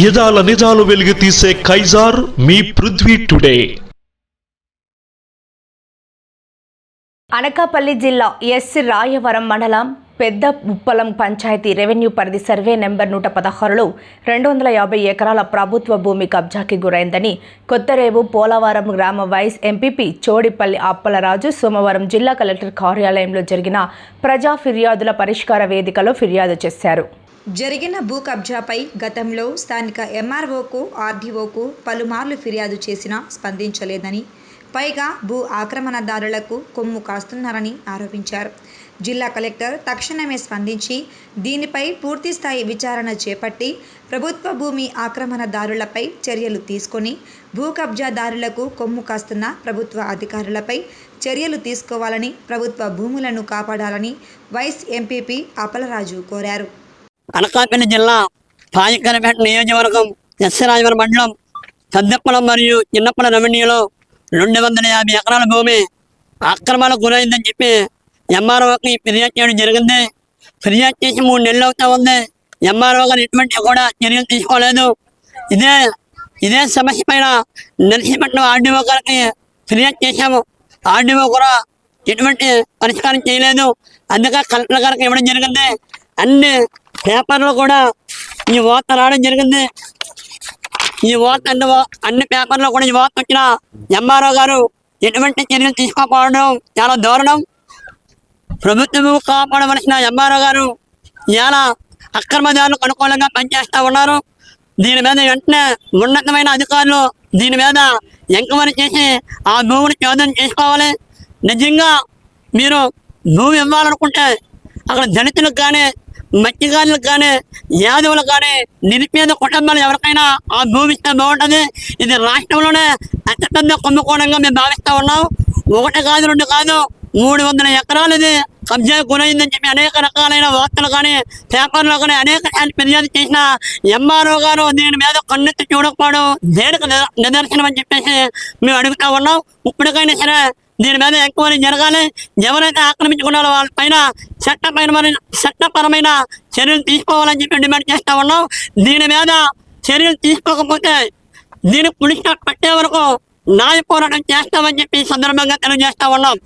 యదాల నిజాలు వెలుగు తీసే కైజార్ మీ పృథ్వీ టుడే. అనకాపల్లి జిల్లా ఎస్ రాయవరం మండలం పెద్ద ఉప్పలం పంచాయతీ రెవెన్యూ పరిధి సర్వే నెంబర్ నూట పదహారులో రెండు వందల యాభై ఎకరాల ప్రభుత్వ భూమి కబ్జాకి గురైందని కొత్తరేవు పోలవరం గ్రామ వైస్ ఎంపీపీ చోడిపల్లి అప్పలరాజు సోమవారం జిల్లా కలెక్టర్ కార్యాలయంలో జరిగిన ప్రజా ఫిర్యాదుల పరిష్కార వేదికలో ఫిర్యాదు చేశారు. జరిగిన భూ కబ్జాపై గతంలో స్థానిక ఎంఆర్ఓకు ఆర్డీఓకు పలుమార్లు ఫిర్యాదు చేసినా స్పందించలేదని పైగా భూ ఆక్రమణదారులకు కొమ్ము కాస్తున్నారని ఆరోపించారు. జిల్లా కలెక్టర్ తక్షణమే స్పందించి దీనిపై పూర్తిస్థాయి విచారణ చేపట్టి ప్రభుత్వ భూమి ఆక్రమణదారులపై చర్యలు తీసుకొని భూ కబ్జాదారులకు కొమ్ము కాస్తున్న ప్రభుత్వ అధికారులపై చర్యలు తీసుకోవాలని ప్రభుత్వ భూములను కాపాడాలని వైస్ ఎంపీపీ అపలరాజు కోరారు. అనకాపల్లి జిల్లా పాయకరపేట నియోజకవర్గం ఎస్సరాజవరం మండలం సద్దెప్పలం మరియు చిన్నప్పల రెవెన్యూలో రెండు వందల యాభై ఎకరాల భూమి అక్రమాలకు గురైందని చెప్పి ఎంఆర్ఓకి ఫిర్యాదు చేయడం జరిగింది. ఫిర్యాదు చేసి మూడు నెలలు అవుతా ఉంది. ఎంఆర్ఓ గారు ఎటువంటి కూడా చర్యలు తీసుకోలేదు. ఇదే ఇదే సమస్య పైన నరసింహపట్నం ఆర్డీఓ గారికి ఫిర్యాదు చేశాము. ఆర్డీఓ కూడా ఎటువంటి పరిష్కారం చేయలేదు. అందుకే కలెక్టర్ గారికి ఇవ్వడం జరిగింది. అన్ని పేపర్లో కూడా ఈ వార్త రావడం జరిగింది. ఈ వార్త అన్ని అన్ని పేపర్లో కూడా ఈ వార్త వచ్చిన ఎంఆర్ఓ గారు ఎటువంటి చర్యలు తీసుకోకపోవడం చాలా దారుణం. ప్రభుత్వము కాపాడవలసిన ఎంఆర్ఓ గారు ఇలా అక్రమదారులకు అనుకూలంగా పనిచేస్తూ ఉన్నారు. దీని మీద వెంటనే ఉన్నతమైన అధికారులు దీని మీద ఎంక్వైరీ చేసి ఆ భూమిని చోదన చేసుకోవాలి. నిజంగా మీరు భూమి ఇవ్వాలనుకుంటే అక్కడ దళితులకు కానీ మత్స్యకారులకు కానీ యాదవులకు కానీ నిరుపేద కుటుంబాలు ఎవరికైనా ఆ భూమి ఇస్తే బాగుంటుంది. ఇది రాష్ట్రంలోనే అత్యంత కుంభకోణంగా మేము భావిస్తూ ఉన్నాం. ఒకటి కాదు రెండు కాదు మూడు వందల ఎకరాలు ఇది కబ్జా గురైందని చెప్పి అనేక రకాలైన వార్తలు కానీ పేపర్లో కానీ అనేక సార్లు ఫిర్యాదు చేసిన ఎంఆర్ఓ గారు దీని మీద కన్నెత్తి చూడకపోవడం దేనికి నిదర్శనం అని చెప్పేసి మేము అడుగుతా ఉన్నాం. ఇప్పటికైనా సరే దీని మీద ఎంక్వైరీ జరగాలి. ఎవరైతే ఆక్రమించుకున్నారో వాళ్ళ పైన చట్టపరమైన చట్టపరమైన చర్యలు తీసుకోవాలని చెప్పి డిమాండ్ చేస్తా ఉన్నాం. దీని మీద చర్యలు తీసుకోకపోతే దీని పులిస్ పట్టే వరకు న్యాయ పోరాటం చేస్తామని చెప్పి సందర్భంగా తెలియజేస్తా ఉన్నాం.